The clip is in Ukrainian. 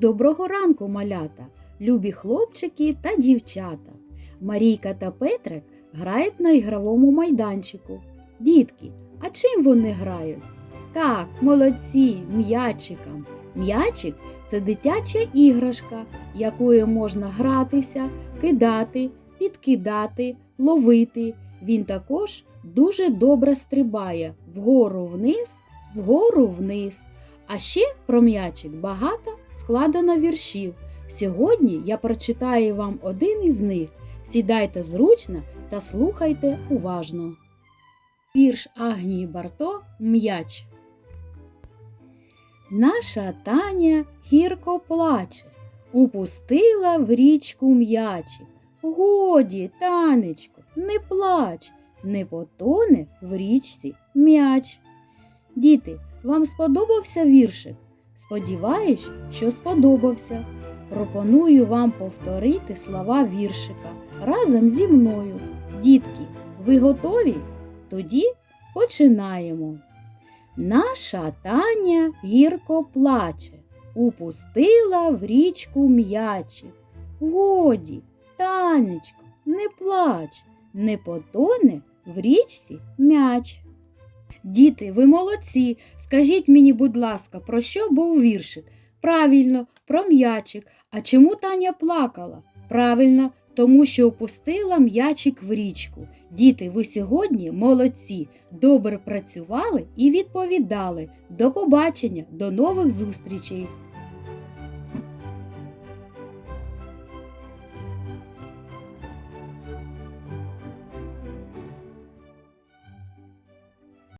Доброго ранку, малята, любі хлопчики та дівчата. Марійка та Петрик грають на ігровому майданчику. Дітки, а чим вони грають? Так, молодці, м'ячиком. М'ячик це дитяча іграшка, якою можна гратися, кидати, підкидати, ловити. Він також дуже добре стрибає вгору вниз, вгору вниз. А ще про м'ячик багато складено віршів. Сьогодні я прочитаю вам один із них. Сідайте зручно та слухайте уважно. Вірш Агнії Барто М'яч. Наша Таня гірко плаче, упустила в річку м'ячик. Годі, танечко, не плач, не потоне в річці м'яч. Діти, вам сподобався віршик? Сподіваюсь, що сподобався. Пропоную вам повторити слова віршика разом зі мною. Дітки, ви готові? Тоді починаємо. Наша Таня гірко плаче, упустила в річку м'ячик. Годі, танечко, не плач, не потоне в річці м'яч. Діти, ви молодці. Скажіть мені, будь ласка, про що був віршик? Правильно, про м'ячик. А чому Таня плакала? Правильно, тому що опустила м'ячик в річку. Діти, ви сьогодні молодці, добре працювали і відповідали. До побачення, до нових зустрічей!